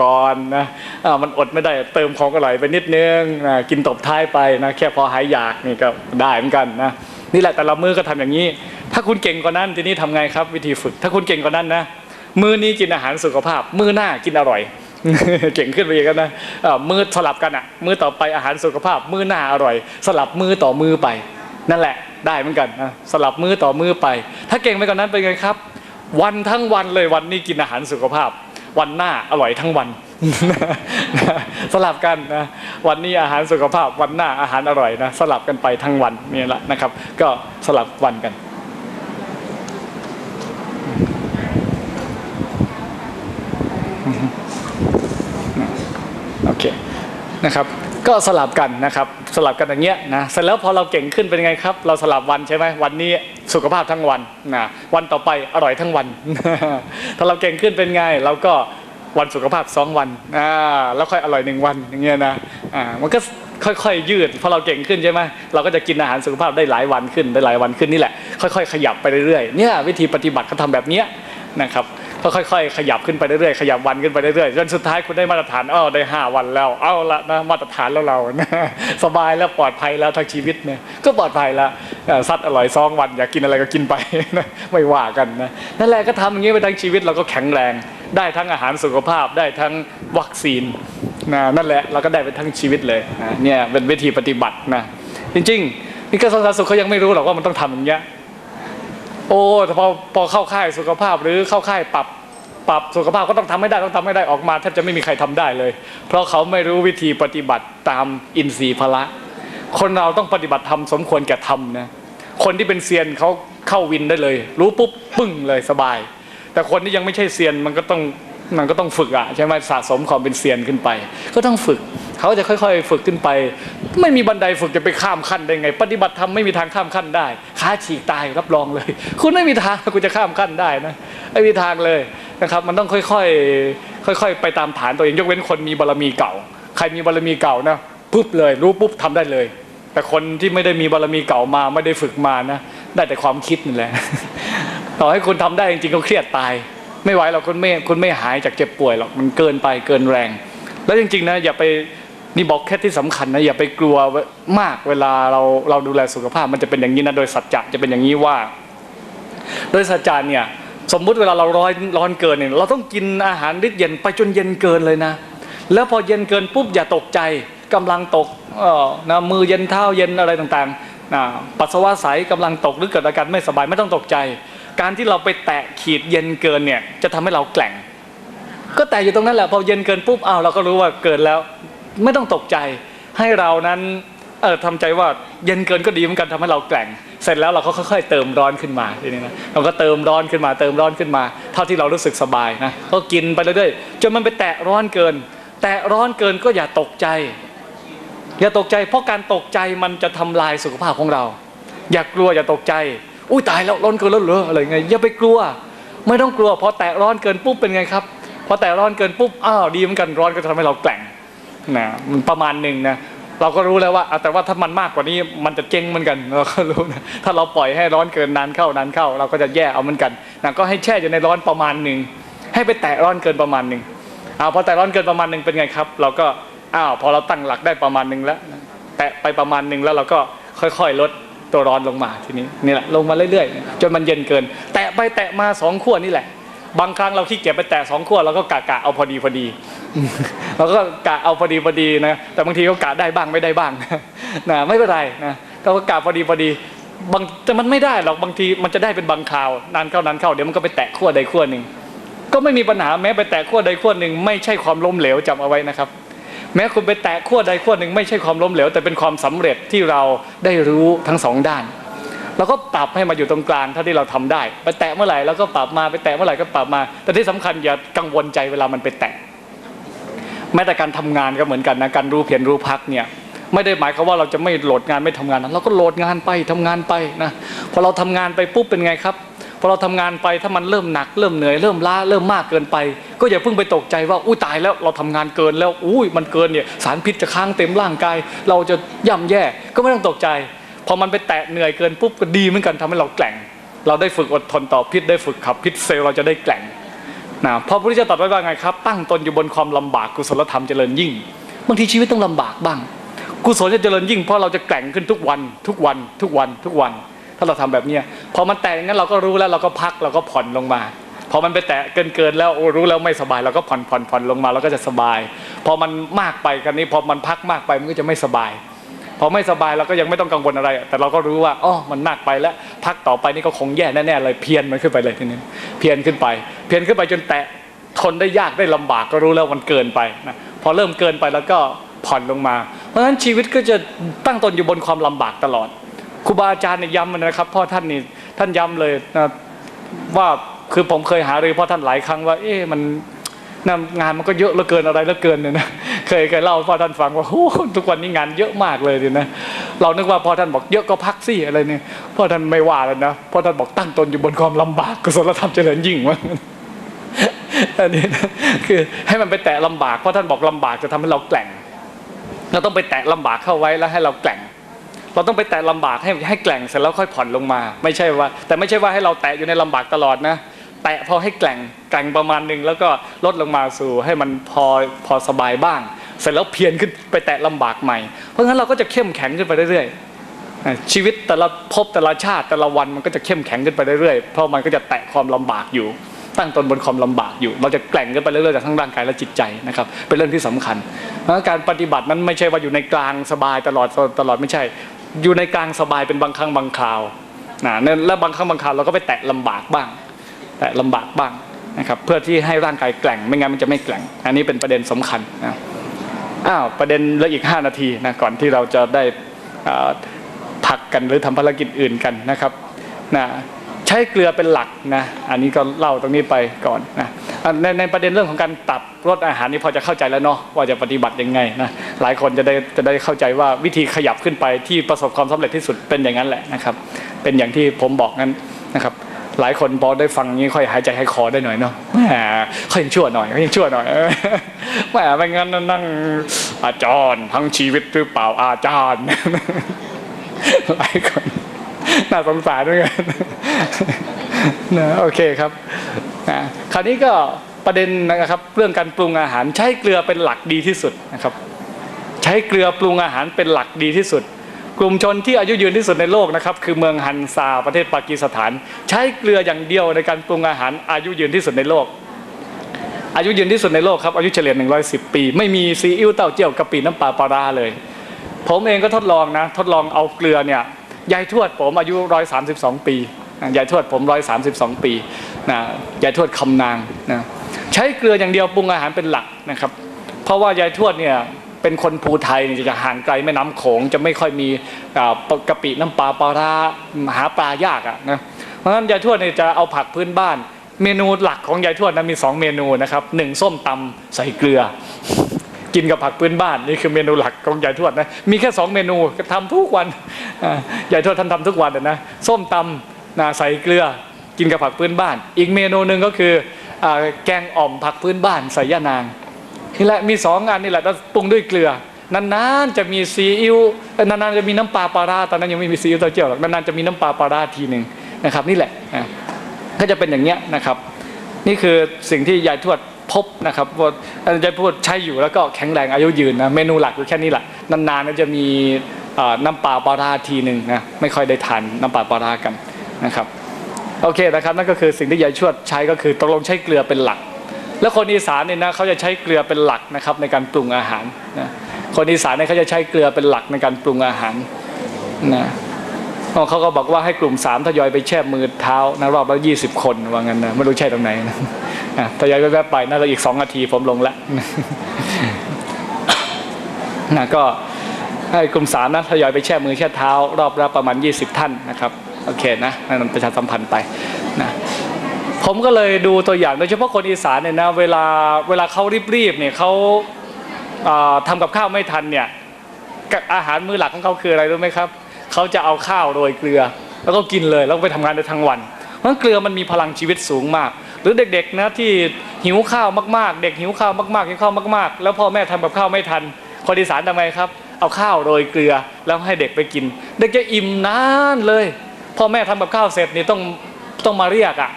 ก่อนนะมันอดไม่ได้เติมของอร่อยไปนิดนึงนะกินตบท้ายไปนะแค่พอหายอยากนี่ก็ได้เหมือนกันนะนี่แหละแต่ละมือก็ทำอย่างนี้ ถ้าคุณเก่งกว่านั้นทีนี้ทำไงครับวิธีฝึก ถ้าคุณเก่งกว่านั้นนะมือนี้กินอาหารสุขภาพ มือหน้ากินอร่อย เก่งขึ้นไปอีกนะมือสลับกันอะมือต่อไปอาหารสุขภาพ มือหน้าอร่อย สลับมือต่อมือไป นั่นแหละได้เหมือนกันนะสลับมือต่อมือไป ถ้าเก่งไปกว่านั้นเป็นไงครับ วันทั้งวันเลยวันนี้กินอาหารสุขภาพ วันหน้าอร่อยทั้งวันสลับกันนะวันนี้อาหารสุขภาพวันหน้าอาหารอร่อยนะสลับกันไปทั้งวันนี่แหละนะครับ ก็สลับวันกันโอเคนะครับก็สลับกันนะครับ สลับกันอย่างเงี้ยนะเสร็จแล้วพอเราเก่งขึ้นเป็นไงครับ เราสลับวันใช่ไหมวันนี้ สุขภาพทั้งวันนะวันต่อไปอร่อยทั้งวัน ถ้าเราเก่งขึ้นเป็นไงเราก็วันสุขภาพสองวันอ่าแล้วค่อยอร่อยหนึ่งวันอย่างเงี้ยนะอ่ามันก็ค่อยๆ ยืดพอเราเก่งขึ้นใช่ไหมเราก็จะกินอาหารสุขภาพได้หลายวันขึ้นได้หลายวันขึ้นนี่แหละค่อยๆ ขยับไปเรื่อยๆเนี่ยวิธีปฏิบัติเขาทำแบบเนี้ยนะครับ ก็ค่อยๆ ขยับขึ้นไปเรื่อยๆขยับวันขึ้นไปเรื่อยๆจนสุดท้ายคุณได้มาตรฐานอ้าวได้ 5 วันแล้วเอาละนะมาตรฐานแล้วเรานะสบายแล้วปลอดภัยแล้วทั้งชีวิตเนี่ยก็ปลอดภัยแล้วซัดอร่อยซองวันอยากกินอะไรก็กินไปนะไม่ว่ากันนะนั่นแหละก็ทำอย่างนี้ไปทั้งชีวิตเราก็แข็งแรง ได้ทั้งอาหารสุขภาพได้ทั้งวัคซีนนะนั่นแหละเราก็ได้ไปทั้งชีวิตเลยนะเนี่ยเป็นวิธีปฏิบัตินะจริงๆนี่กระทรวงสาธารณสุขเขายังไม่รู้หรอกว่ามันต้องทำอย่างเงี้ย โอ้แต่พอพอเข้าค่ายสุขภาพหรือเข้าค่ายปรับปรับสุขภาพก็ต้องทำให้ได้ต้องทำให้ได้ออกมาแทบจะไม่มีใครทำได้เลย เพราะเขาไม่รู้วิธีปฏิบัติตามอินทรีย์พละ คนเราต้องปฏิบัติธรรมสมควรแก่ธรรมนะคนที่เป็นเซียนเขาเข้าวินได้เลย รู้ปุ๊บปึ้งเลยสบาย แต่คนที่ยังไม่ใช่เซียนมันก็ต้องมันก็ต้องฝึกอะใช่ไหมสะสมความเป็นเซียนขึ้นไป ก็ต้องฝึก เขาจะค่อยๆ ฝึกขึ้นไป ไม่มีบันไดฝึกจะไปข้ามขั้นได้ไง ปฏิบัติธรรมไม่มีทางข้ามขั้นได้ขาฉีกตายรับรองเลย คุณไม่มีทางคุณจะข้ามขั้นได้นะไม่มีทางเลยนะครับ มันต้องค่อยๆค่อย ๆ ไปตามฐานตัวเองยกเว้นคนมีบารมีเก่า ใครมีบารมีเก่านะปุ๊บเลย รู้ปุ๊บทำได้เลย แต่คนที่ไม่ได้มีบารมีเก่ามาไม่ได้ฝึกมานะได้แต่ความคิดนี่แหละต่อให้คุณทำได้จริงๆก็เครียดตาย ไม่ไหวหรอกคุณไม่คุณไม่หายจากเจ็บป่วยหรอกมันเกินไปเกินแรง แล้วจริงๆนะอย่าไป นี่บอกแค่ที่สำคัญนะอย่าไปกลัวมากเวลาเราเราดูแลสุขภาพมันจะเป็นอย่างนี้นะโดยสัจจะจะเป็นอย่างนี้ว่า โดยสัจจะเนี่ยสมมุติเวลาเราร้อนร้อนเกินเนี่ยเราต้องกินอาหารริดเย็นไปจนเย็นเกินเลยนะ แล้วพอเย็นเกินปุ๊บอย่าตกใจกำลังตกเออนะมือเย็นเท้าเย็นอะไรต่างๆนะปัสสาวะใสกำลังตกหรือเกิดอาการไม่สบายไม่ต้องตกใจ การที่เราไปแตะขีดเย็นเกินเนี่ยจะทำให้เราแกล่ง ก็แต่อยู่ตรงนั้นแหละพอเย็นเกินปุ๊บอ้าวเราก็รู้ว่าเกินแล้ว ไม่ต้องตกใจให้เรานั้นเออทำใจว่าเย็นเกินก็ดีเหมือนกันทำให้เราแกร่ง เสร็จแล้วเราก็ค่อยๆเติมร้อนขึ้นมาทีนี้นะเราก็เติมร้อนขึ้นมา เติมร้อนขึ้นมา เท่าที่เรารู้สึกสบายนะก็กินไปเรื่อยๆจนมันไปแตะร้อนเกิน แตะร้อนเกินก็อย่าตกใจ อย่าตกใจ เพราะการตกใจมันจะทำลายสุขภาพของเรา อย่ากลัวอย่าตกใจ อุ้ยตายแล้วร้อนเกินแล้วเหรออะไรไงอย่าไปกลัว ไม่ต้องกลัวพอแตะร้อนเกินปุ๊บเป็นไงครับพอแตะร้อนเกินปุ๊บอ้าวดีเหมือนกันร้อนก็จะทำให้เราแกร่ง นะมันประมาณหนึ่งนะเราก็รู้แล้วว่าแต่ว่าถ้ามันมากกว่านี้มันจะเจ๊งเหมือนกันเราก็รู้นะถ้าเราปล่อยให้ร้อนเกินนานเข้านานเข้า เราก็จะแย่เอาเหมือนกันนะก็ให้แช่อยู่ในร้อนประมาณหนึ่งให้ไปแตะร้อนเกินประมาณหนึ่งเอาพอแตะร้อนเกินประมาณหนึ่งเป็นไงครับ เราก็อ้าวพอเราตั้งหลักได้ประมาณหนึ่งแล้ว แตะไปประมาณหนึ่งแล้วเราก็ค่อยๆลดตัวร้อนลงมาทีนี้นี่แหละลงมาเรื่อยๆ จนมันเย็นเกิน แตะไปแตะมาสองขั้วนี่แหละ บางครั้งเราขี้เกียจไปแตะสองขั้วเราก็กะกะเอาพอดีพอดี เราก็กะเอาพอดีพอดีนะแต่บางทีก็กะได้บ้างไม่ได้บ้างนะไม่เป็นไรนะก็กะพอดีพอดีบางแต่มันไม่ได้หรอกบางทีมันจะได้เป็นบางคราวนานเข้านานเข้าเดี๋ยวมันก็ไปแตะขั้วใดขั้วหนึ่งก็ไม่มีปัญหาแม้ไปแตะขั้วใดขั้วหนึ่งไม่ใช่ความล้มเหลวจำเอาไว้นะครับ แม้คุณไปแตะขั้วใดขั้วหนึ่งไม่ใช่ความล้มเหลวแต่เป็นความสำเร็จที่เราได้รู้ทั้งสองด้านเราก็ปรับให้มาอยู่ตรงกลางเท่าที่เราทำได้ ไปแตะเมื่อไหร่เราก็ปรับมาไปแตะเมื่อไหร่ก็ปรับมา แต่ที่สำคัญอย่ากังวลใจเวลามันไปแตะ แม้แต่การทำงานก็เหมือนกันนะการรู้เพียรรู้พักเนี่ยไม่ได้หมายความว่าเราจะไม่โหลดงานไม่ทำงานนะเราก็โหลดงานไปทำงานไปนะพอเราทำงานไปปุ๊บเป็นไงครับพอเราทำงานไปถ้ามันเริ่มหนักเริ่มเหนื่อยเริ่มล้าเริ่มมากเกินไป ก็อย่าเพิ่งไปตกใจว่าอุ้ยตายแล้วเราทำงานเกินแล้วอุ้ยมันเกินเนี่ยสารพิษจะค้างเต็มร่างกาย เราจะย่ำแย่ก็ไม่ต้องตกใจพอมันไปแตะเหนื่อยเกินปุ๊บก็ดีเหมือนกันทำให้เราแกร่ง เราได้ฝึกอดทนต่อพิษได้ฝึกขับพิษเซลล์เราจะได้แกร่ง นะพระพุทธเจ้าตรัสไว้ว่าไงครับ ตั้งตนอยู่บนความลำบากกุศลธรรมเจริญยิ่งบางทีชีวิตต้องลำบากบ้าง กุศลจะเจริญยิ่งเพราะเราจะแกร่งขึ้นทุกวัน ทุกวันทุกวันทุกวัน ถ้าเราทำแบบเนี้ยพอมันแตะงั้นเราก็รู้แล้วเราก็พักเราก็ผ่อนลงมาพอมันไปแตะเกินเกินๆแล้วโอ้รู้แล้วไม่สบายเราก็ผ่อนผ่อนผ่อนลงมาเราก็จะสบาย พอมันมากไปกันนี้พอมันพักมากไปมันก็จะไม่สบาย พอไม่สบายเราก็ยังไม่ต้องกังวลอะไร แต่เราก็รู้ว่าอ๋อมันมากไปแล้วพักต่อไปนี่ก็คงแย่แน่ๆเลยเพียนมันขึ้นไปเลยทีนี้เพียนขึ้นไป เพียนขึ้นไปจนแตะทนได้ยากได้ลำบากก็รู้แล้วมันเกินไปนะพอเริ่มเกินไปแล้วก็ผ่อนลงมา เพราะฉะนั้นชีวิตก็จะตั้งตนอยู่บนความลำบากตลอดครูบาอาจารย์เนี่ยย้ำมันนะครับพ่อท่านนี่ท่านย้ำเลยนะว่าคือผมเคยหารือพ่อท่านหลายครั้งว่า เอ๊ะมันงานมันก็เยอะเหลือเกินอะไรเหลือเกินเนี่ยนะ เคยเคยเล่าพ่อท่านฟังว่าโอ้ทุกวันนี้งานเยอะมากเลยเนี่ยนะเรานึกว่าพ่อท่านบอกเยอะก็พักสิอะไรเนี่ยพ่อท่านไม่ว่าแล้วนะพ่อท่านบอกตั้งตนอยู่บนความลำบากกุศลธรรมเจริญยิ่งวะอันนี้นะคือให้มันไปแตะลำบากเพราะท่านบอกลำบากจะทำให้เราแกร่ง เราต้องไปแตะลำบากเข้าไว้แล้วให้เราแกร่ง เราต้องไปแตะลำบากให้ให้แกร่งเสร็จแล้วค่อยผ่อนลงมา ไม่ใช่ว่า แต่ไม่ใช่ว่าให้เราแตะอยู่ในลำบากตลอดนะ แตะพอให้แกร่งแกร่งประมาณหนึ่งแล้วก็ลดลงมาสู่ให้มันพอพอสบายบ้าง เสร็จแล้วเพียรขึ้นไปแตะลำบากใหม่ เพราะงั้นเราก็จะเข้มแข็งขึ้นไปเรื่อยๆชีวิตแต่ละภพแต่ละชาติแต่ละวันมันก็จะเข้มแข็งขึ้นไปเรื่อยๆเพราะมันก็จะแตะความลำบากอยู่ ตั้งตนบนความลำบากอยู่ เราจะแกร่งขึ้นไปเรื่อยๆจากทั้งร่างกายและจิตใจนะครับเป็นเรื่องที่สำคัญเพราะการปฏิบัตินั้นไม่ใช่ว่าอยู่ในกลางสบายตลอดตลอดไม่ใช่ อยู่ในกลางสบายเป็นบางครั้งบางคราวนะและบางครั้งบางคราวเราก็ไปแตะลำบากบ้าง แตะลำบากบ้างนะครับเพื่อที่ให้ร่างกายแกร่งไม่งั้นมันจะไม่แกร่ง อันนี้เป็นประเด็นสำคัญนะอ้าวประเด็นเหลืออีก 5 นาทีนะก่อนที่เราจะได้พักกันหรือทำภารกิจอื่นกันนะครับนะใช้เกลือเป็นหลักนะอันนี้ก็เล่าตรงนี้ไปก่อนนะในในประเด็นเรื่องของการตัดรสอาหารนี่พอจะเข้าใจแล้วเนาะว่าจะปฏิบัติยังไงนะหลายคนจะได้จะได้เข้าใจว่าวิธีขยับขึ้นไปที่ประสบความสำเร็จที่สุดเป็นอย่างนั้นแหละนะครับ เป็นอย่างที่ผมบอกนั้นนะครับ หลายคนพอได้ฟังนี้ค่อยหายใจหายคอได้หน่อยเนาะแหมค่อยยังชั่วหน่อยค่อยยังชั่วหน่อยแหมไม่งั้นนั่งอาจารย์ทั้งชีวิตหรือเปล่าอาจารย์หลายคนน่าสงสารด้วยกันนะโอเคครับนะคราวนี้ก็ประเด็นนะครับ เรื่องการปรุงอาหารใช้เกลือเป็นหลักดีที่สุดนะครับ ใช้เกลือปรุงอาหารเป็นหลักดีที่สุด กลุ่มชนที่อายุยืนที่สุดในโลกนะครับคือเมืองฮันซาประเทศปากีสถาน ใช้เกลืออย่างเดียวในการปรุงอาหารอายุยืนที่สุดในโลก อายุยืนที่สุดในโลกครับอายุเฉลี่ย 110 ปี ไม่มีซีอิ๊วเต้าเจี้ยวกะปิน้ำปลาปลาร้าเลย ผมเองก็ทดลองนะทดลองเอาเกลือเนี่ยยายทวดผมอายุ 132 ปียายทวดผม 132 ปีนะยายทวดคำนางนะใช้เกลืออย่างเดียวปรุงอาหารเป็นหลักนะครับ เพราะว่ายายทวดเนี่ย เป็นคนภูไทยเนี่ยจะห่างไกลแม่น้ำโขงจะไม่ค่อยมีกะปิน้ำปลาปลาร้าหาปลายากอะนะเพราะฉะนั้นยายทวดเนี่ยจะเอาผักพื้นบ้าน เมนูหลักของยายทวดนะมีสองเมนูนะครับหนึ่งส้มตำใส่เกลือ กินกับผักพื้นบ้านนี่คือเมนูหลักของยายทวดนะมีแค่สองเมนูทำทุกวันยายทวดท่านทำทุกวันนะส้มตำนะใส่เกลือกินกับผักพื้นบ้าน อีกเมนูหนึ่งก็คืออแกงอ่อมผักพื้นบ้านใส่ย่านาง นี่แหละมีสองอันนี่แหละแล้วปรุงด้วยเกลือนานๆจะมีซีอิ๊วนานๆจะมีน้ำปลาปลาราตอนนั้นยังไม่มีซีอิ๊วเต้าเจี้ยวหรอกนานๆจะมีน้ำปลาปลาราทีหนึ่งนะครับ นี่แหละอะก็จะเป็นอย่างเงี้ยนะครับ นี่คือสิ่งที่ยายทวดพบนะครับว่ายายทวดใช้อยู่แล้วก็แข็งแรงอายุยืนนะเมนูหลักคือแค่นี้แหละนานๆก็จะมีน้ำปลาปลาราทีหนึ่งนะไม่ค่อยได้ทานน้ำปลาปลารากันนะครับโอเคนะครับนั่นก็คือสิ่งที่ยายทวดใช้ก็คือตกลงใช้เกลือเป็นหลัก แล้วคนอีสานเนี่ยนะเขาจะใช้เกลือเป็นหลักนะครับในการปรุงอาหารนะคนอีสานเนี่ยเขาจะใช้เกลือเป็นหลักในการปรุงอาหารนะเขาก็บอกว่าให้กลุ่มสามทยอยไปแช่มือเท้านะรอบละยี่สิบคนว่างั้นนะไม่รู้ใช่ตรงไหนนะทยอยแวบๆไปน่าจะอีกสองนาทีผมลงแล้วนะก็ให้กลุ่มสามนะทยอยไปแช่มือแช่เท้า รอบละประมาณยี่สิบท่านนะครับโอเคนะนั่นประชาสัมพันธ์ไปนะ ผมก็เลยดูตัวอย่างโดยเฉพาะคนอีสานเนี่ยนะเวลาเวลาเขารีบๆเนี่ยเขาอ่าทำกับข้าวไม่ทันเนี่ยอาหารมื้อหลักของเขาคืออะไรรู้ไหมครับเขาจะเอาข้าวโรยเกลือ แล้วก็กินเลยแล้วไปทำงานได้ทั้งวันเพราะเกลือมันมีพลังชีวิตสูงมาก หรือเด็กๆนะที่หิวข้าวมากๆ เด็กหิวข้าวมากๆหิวข้าวมากๆ แล้วพ่อแม่ทำกับข้าวไม่ทันคนอีสานทำไงครับ เอาข้าวโรยเกลือแล้วให้เด็กไปกิน เด็กจะอิ่มนานเลยพ่อแม่ทำกับข้าวเสร็จนี่ต้องต้องมาเรียกอะ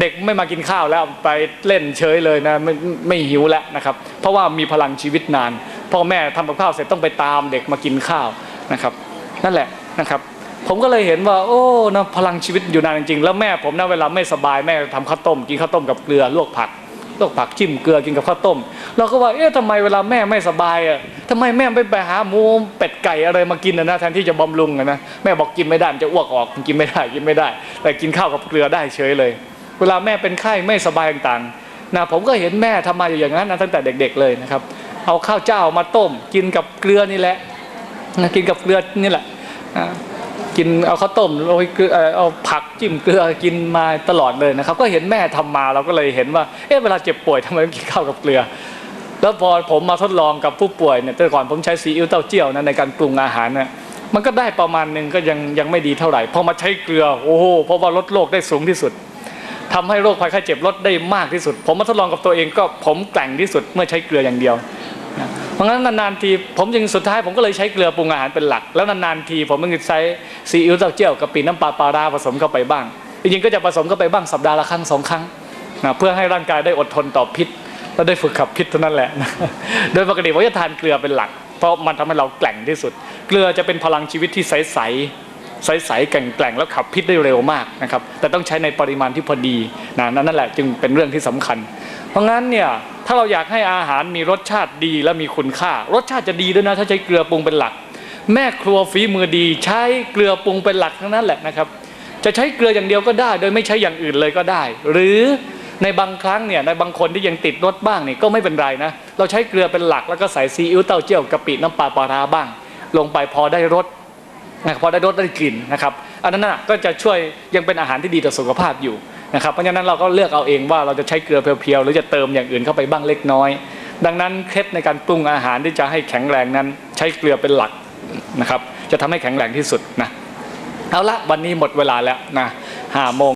เด็กไม่มากินข้าวแล้วไปเล่นเฉยเลยนะไม่ไม่หิวแล้วนะครับ เพราะว่ามีพลังชีวิตนาน พ่อแม่ทำกับข้าวเสร็จต้องไปตามเด็กมากินข้าวนะครับ นั่นแหละนะครับ ผมก็เลยเห็นว่า โอ้นะพลังชีวิตอยู่นานจริงๆแล้วแม่ผมนะเวลาไม่สบายแม่ทำข้าวต้ม กินข้าวต้มกับเกลือลวกผักลวกผักจิ้มเกลือกินกับข้าวต้ม เราก็ว่าเอ๊ะทำไมเวลาแม่ไม่สบายอะทำไมแม่ไม่ไปหาหมูเป็ดไก่อะไรมากินนะแทนที่จะบำรุงนะแม่บอกกินไม่ได้มันจะอ้วกออกกินไม่ได้กินไม่ได้ แต่กินข้าวกับเกลือได้เฉยเลย เวลาแม่เป็นไข้ไม่สบายต่างๆนะผมก็เห็นแม่ทำมาอย่างนั้นนะตั้งแต่เด็ก ๆ เลยนะครับ เอาข้าวเจ้ามาต้ม กินกับเกลือนี่แหละนะกินกับเกลือนี่แหละนะกินเอาข้าวต้มโรยเกลือเอาผักจิ้มเกลือกินมาตลอดเลยนะครับ ก็เห็นแม่ทำมาเราก็เลยเห็นว่าเอ๊ะเวลาเจ็บป่วยทำไมต้องกินข้าวกับเกลือ แล้วพอผมมาทดลองกับผู้ป่วยเนี่ยแต่ก่อนผมใช้ซีอิ๊วเต้าเจี้ยวนะในการปรุงอาหารเนี่ยมันก็ได้ประมาณหนึ่งก็ยังยังไม่ดีเท่าไหร่พอมาใช้เกลือโอ้โหเพราะว่าลดโรคได้สูงที่สุด ทำให้โรคภัยไข้เจ็บลดได้มากที่สุด ผมมาทดลองกับตัวเองก็ผมแกร่งที่สุดเมื่อใช้เกลืออย่างเดียวเพราะงั้นนานๆทีผมจึงสุดท้ายผมก็เลยใช้เกลือปรุงอาหารเป็นหลัก แล้วนานๆทีผมก็ใช้ซีอิ๊วเต้าเจี้ยวกับปีน้ำปลาปลาราผสมเข้าไปบ้างจริงๆก็จะผสมเข้าไปบ้างสัปดาห์ละครั้งสองครั้งนะเพื่อให้ร่างกายได้อดทนต่อพิษ และได้ฝึกขับพิษเท่านั้นแหละ โดยปกติผมจะทานเกลือเป็นหลัก เพราะมันทำให้เราแกร่งที่สุด เกลือจะเป็นพลังชีวิตที่ใส ใสๆแกร่งๆแล้วขับพิษได้เร็วมากนะครับแต่ต้องใช้ในปริมาณที่พอดีนะนั่นแหละจึงเป็นเรื่องที่สำคัญ เพราะงั้นเนี่ยถ้าเราอยากให้อาหารมีรสชาติดีและมีคุณค่า รสชาติจะดีด้วยนะถ้าใช้เกลือปรุงเป็นหลัก แม่ครัวฝีมือดีใช้เกลือปรุงเป็นหลักทั้งนั้นแหละนะครับจะใช้เกลืออย่างเดียวก็ได้ โดยไม่ใช้อย่างอื่นเลยก็ได้ หรือในบางครั้งเนี่ยในบางคนที่ยังติดรสบ้างเนี่ยก็ไม่เป็นไรนะเราใช้เกลือเป็นหลักแล้วก็ใส่ซีอิ๊วเต้าเจี้ยวกะปิน้ำปลาปลาร้าบ้าง ลงไปพอได้รส นะพอได้รสได้กลิ่นนะครับอันนั้นนะก็จะช่วยยังเป็นอาหารที่ดีต่อสุขภาพอยู่นะครับเพราะฉะนั้นเราก็เลือกเอาเองว่าเราจะใช้เกลือเพียวๆหรือจะเติมอย่างอื่นเข้าไปบ้างเล็กน้อย ดังนั้นเคล็ดในการปรุงอาหารที่จะให้แข็งแรงนั้น ใช้เกลือเป็นหลักนะครับจะทำให้แข็งแรงที่สุดนะเอาละวันนี้หมดเวลาแล้วนะห้าโมง